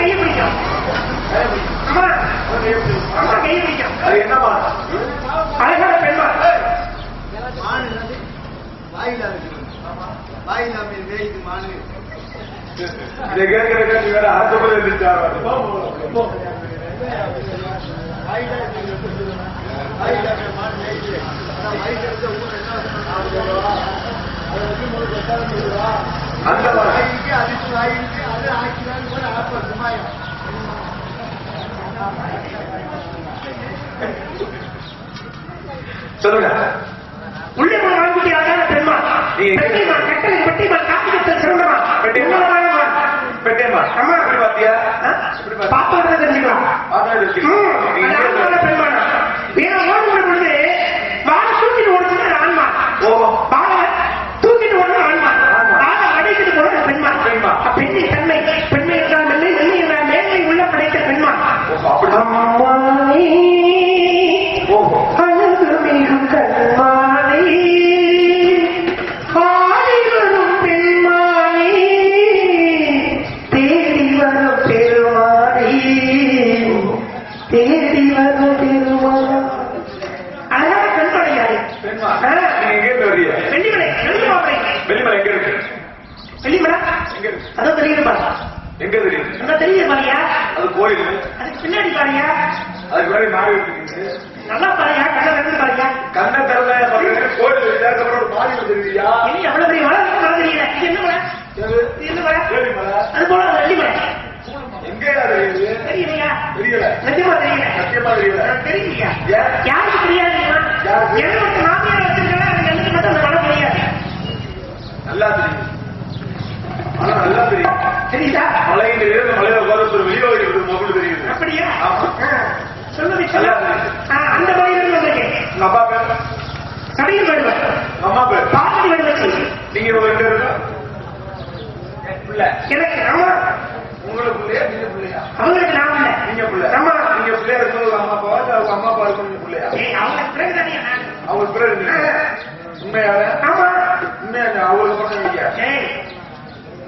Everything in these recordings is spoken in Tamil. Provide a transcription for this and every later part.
கையை பிடிக்கும் அம்மா. அம்மா கையை பிடிக்கும் அது என்ன மான் அழகான என்னது? வாயிலா. வாயிலா வேயுது மானு. இதை கேட்கறதுக்கு நீ வேற அடுத்த முறை இருந்துச்சாரு வாயிலா அதை. அந்த மான் வாயிலுக்கு அதுக்கு வாயிலுக்கு அது ஆக்கினாலும் கூட ஆப்பா சும்மாயம். சொல்லுங்க. உள்ளே வாங்கிட்டு அழகான பெண்மான் நீங்க- பெட்டிமான் கட்டளை பெட்டிமான் காப்பிட்டு சிறந்தமான் பெட்டிமான். உன்னதமான பெட்டேமா ஆமா. எப்படி பாத்தியா பாப்பா தான் தெரிஞ்சுக்கலாம். அதான் இருக்கு ம், நீங்க அது ஆண்மான பெண்மான் வேற ஓடுகிற வெள்ளிமலை எங்க இருக்கு? அதோ தெரியுது பாருங்க. எங்க தெரியும் என்ன தெரியுது பாருயா அது கோயில். அதுக்கு பின்னாடி பாருயா அதுக்கு முன்னாடி மாறி இருக்கு நல்லா பாருயா கண்ணை ரெண்டு பாருயா கண்ணை திறந்த பக்கத்துல கோயில் ஒரு மாறி தெரியுயா இனி எவ்வளவு பெரிய மலை மலை தெரியல இது என்ன மலை? இது என்ன மலை? அது போல அது வெள்ளிமலை எங்கேயா தெரியுது தெரியலையா? தெரியல. நிஜமா தெரியல. சத்தியமா தெரியல. தெரியலையா? யாருக்கு தெரியாது? எனக்கு மாமியார் வச்சிருக்கா எனக்கு மட்டும் அந்த மலை தெரியாது நல்லா தெரியும் ஆனா நல்லா தெரியும். தெரியுதா? மலையின் இருந்து மலையில கோலத்தூர் வெளியே இருக்குது மொபைல் தெரியுது. அப்படியா. சொல்லுங்க அந்த மலையிலிருந்து வந்திருக்கேன். உங்க அப்பா பேர் கடையில் அம்மா பேர் பாட்டி நீங்க ஒரு ரெண்டு பிள்ளை. எனக்கு ஆமா. உங்களுக்கு பிள்ளையா நீங்க பிள்ளையா? அவங்களுக்கு நான் இல்லை. நீங்க பிள்ளை. ஆமா நீங்க பிள்ளையா இருக்கும்போது அம்மா இல்ல அவங்க அம்மா அப்பா இருக்கும் நீங்க பிள்ளையா? ஏய், அவங்க பிறகு தானே நான். அவங்க பிறகு உண்மையாவே? ஆமா. உண்மையா? அவங்களுக்கு மட்டும் நீங்க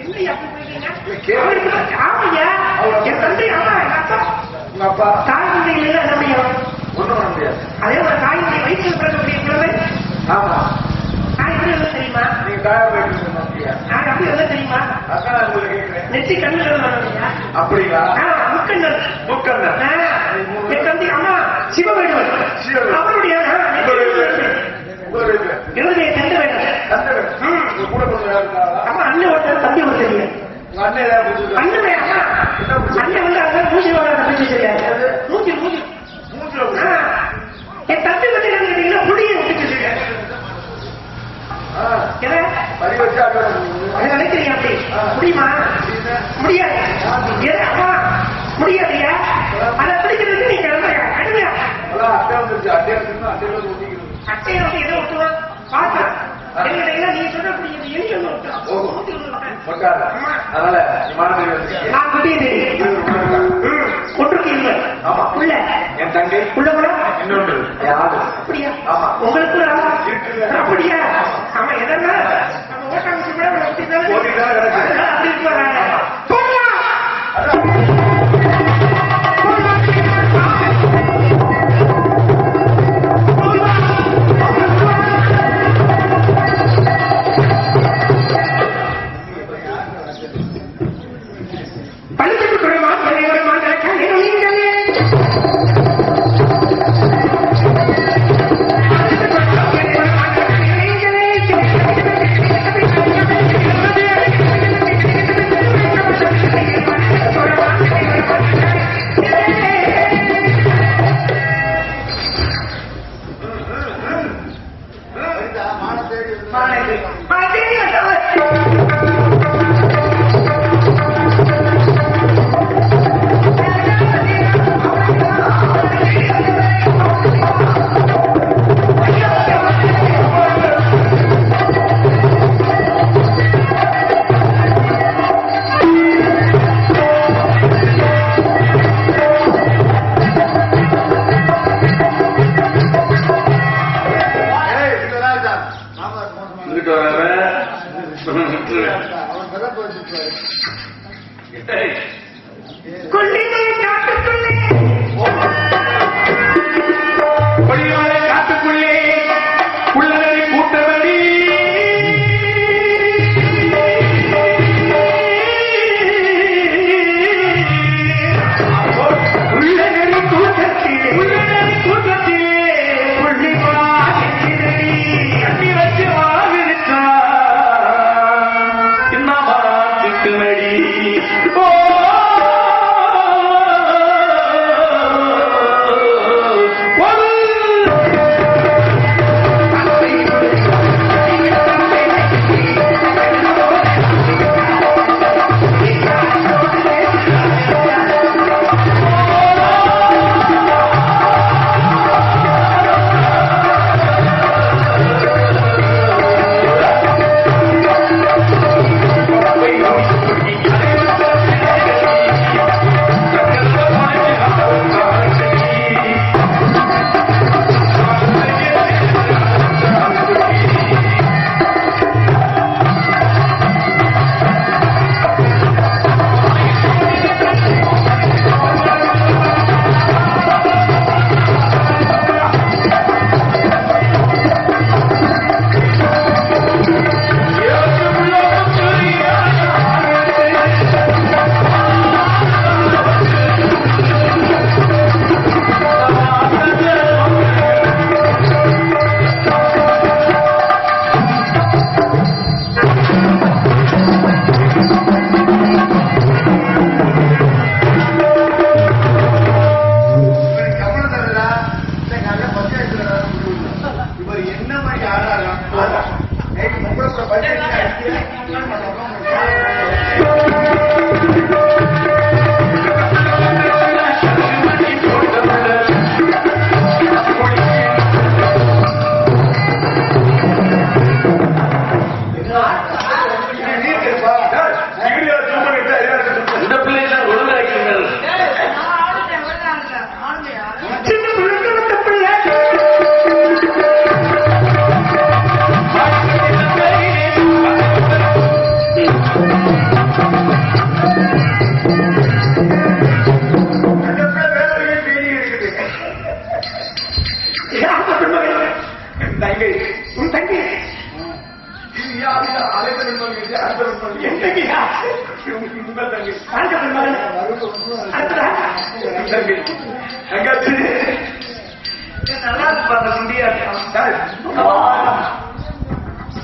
ஏய், என்னய்யா அப்படி போயிட்டீங்க? இல்ல, கேளு. அவருக்கு தான் ஆமையா? என் தந்தை ஆமா, அப்பா. தாய் எல்லாம் என்ன முடியும்? ஒண்ணும் பண்ண முடியாது அதே போல தாயினுடைய வயிற்றில் பிறக்கக்கூடிய குழந்தை, ஆமா நான் எப்படி இருந்தா தெரியுமா? நீங்க தாயா போயிட்டு மாட்டியா நான் எப்படி இருந்தா தெரியுமா? அதான் நான் உங்களை கேட்கிறேன் நெற்றி கண்ணுல முக்கண்ணன். முக்கண்ணன் ஆ, என் தந்தை அம்மா. சிவவேடுவன். அவருடைய. என்னுடைய தந்தை வேடன். கந்தகன். ம். உங்க கூட கொஞ்சம் யாரு இருக்காங்களா? அம்மா அண்ணன் ஒருத்தர் தம்பி ஒருத்தர் அண்ணன்? அண்ணன் வந்து மூஞ்சி வர தம்பி தெரியாது மூஞ்சில ஆ, புடிச்சிருக்கு. என் தம்பி வந்து என்ன கேட்டீங்கன்னா புடியை பண்ணுங்க. அது நினைக்கிறீங்க அப்படி. முடியுமா? முடியாது. முடியாதுயா? அதை பிடிக்கிறதுக்கு நீ கிளம்புறியா? அழுவியா அதான் அட்டை வந்துருச்சு. அட்டையை வந்து எதை விட்டுவான் பார்த்தா நீ சொல்லக்கூடிய. ஆமா. அதனால. நான் குட்டியை தெரியும் இது ஒரு மானம் தான். ஒன்றுக்கு இல்லை ஆமா. உள்ள என் தங்கை உள்ள கூட இன்னொன்று ஆளு. அப்படியா ஆமா. உங்களுக்கு. அப்படியா ஆமா எதனா நம்ம ஓட்டாங்க கூட. அப்படி இருப்பாங்க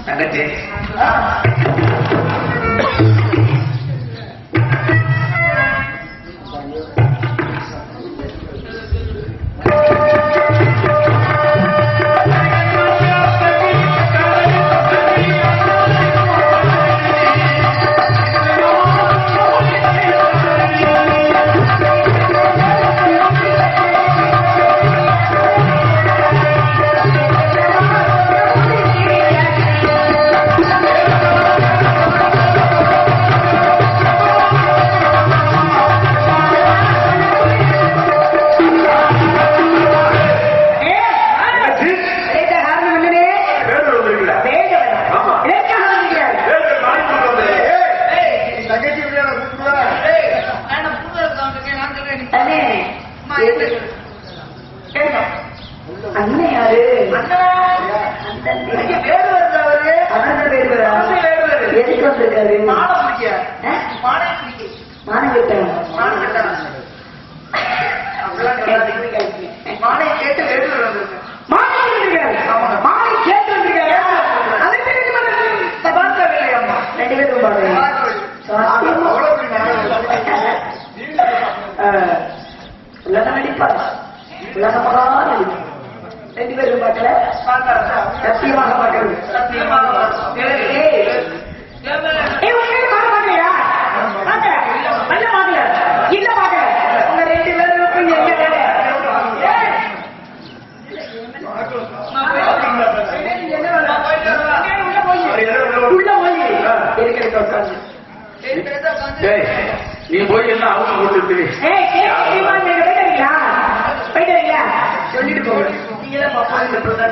and a day. அன்னையாரு. எதுக்கு வந்திருக்காரு? மானவிட்டாங்க மானை கேட்டு வேடுவர் வந்திருக்காரு. மானை கேட்டு மானை கேட்டு வந்திருக்காரு. அதை பார்க்கவில்லை அம்மா. ரெண்டு பேரும் பார்க்கவில்லை உலகம் நடிப்பார். உலகமாக நடிப்பார். ரெண்டு பேரும் பார்க்கல. சத்தியமாக பார்க்கறது. சத்தியமாக நீ போய் என்ன அவங்க போட்டு போயிட்டு சொல்லிட்டு போகிறேன் நீயே பாப்பா சொல்ற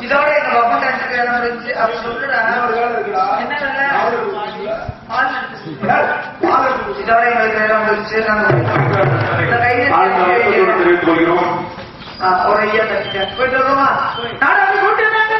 இதோட எங்க பாப்பா டாக்டர் இருந்துச்சு? அவன் சொல்லுடா. இதோட எங்களுக்கு நேரம் வந்துருச்சு ஒரு ஐயா போயிட்டு வருவோமா நான் கூட்டு நாங்க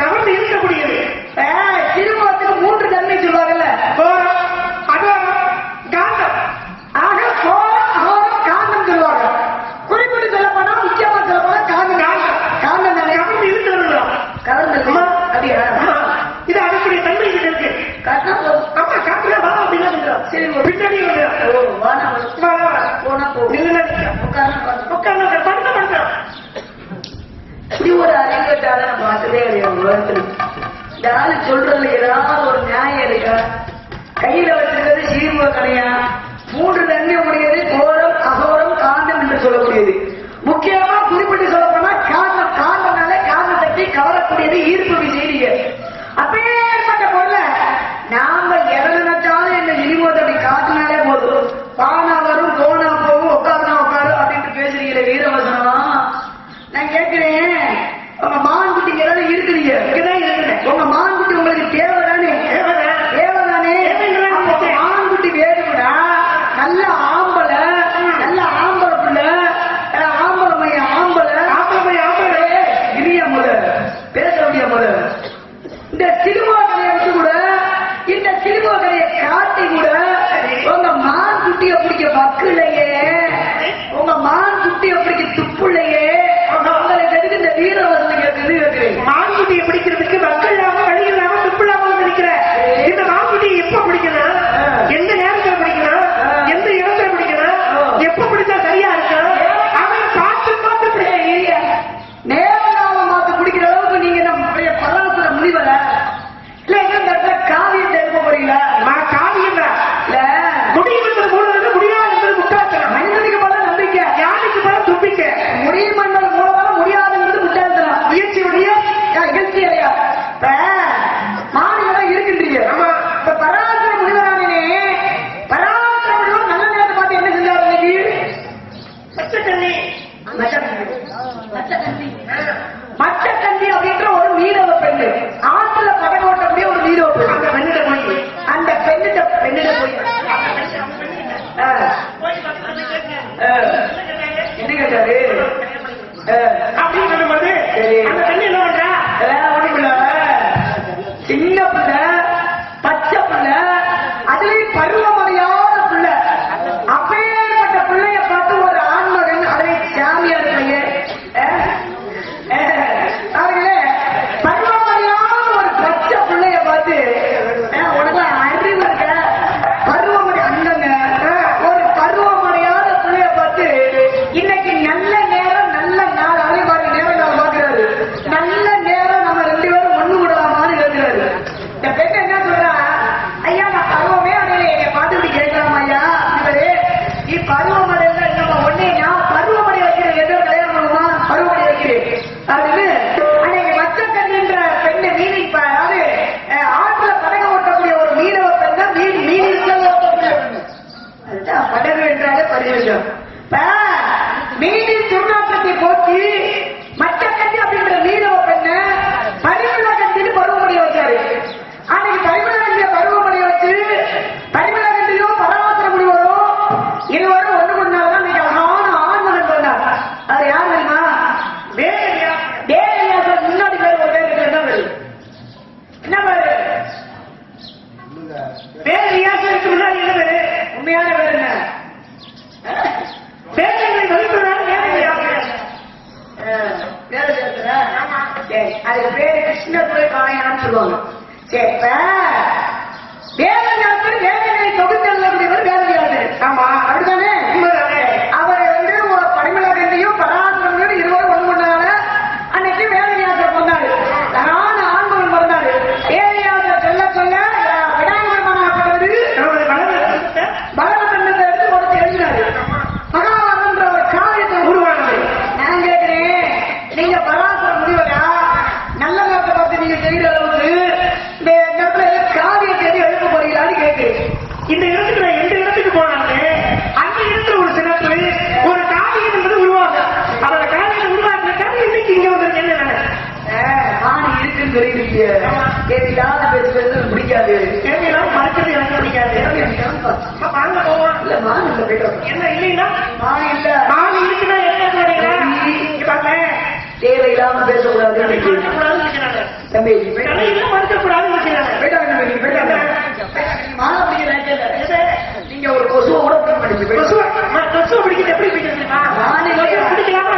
தமிழ் இருக்கக்கூடியது இல்லையா மூன்று நன்மை உடையது கோரம் அகோரம் காந்தம் என்று சொல்லக்கூடியது. முக்கியமா குறிப்பிட்டு சொல்ல போனா காந்தம் காந்தனால காந்த சக்தி கவரக்கூடியது ஈர்ப்பு விசை அப்பேற்பட்ட பொருள நாம எவ்வளவு நினைச்சாலும் என்ன இனிமோது அப்படி காட்டினாலே போதும். பானா வரும் கோனா போகும் உட்காருனா உட்காரு அப்படின்னு பேசுறீங்களே வீரவசனம். நான் கேட்கிறேன் மான் குட்டிங்க ஏதாவது இருக்கிறீங்க நான் என்ன இல்லைன்னா நான் இல்ல நான் இருக்குன்னா என்ன சொல்றீங்க தேவையில்லாம பேசக்கூடாது தம்பி நீங்க ஒரு கொசுவ கூட பிடிக்க மாட்டீங்க கொசுவை பிடிக்கிறது எப்படி பிடிக்கிறீங்களா பிடிக்கலாமா?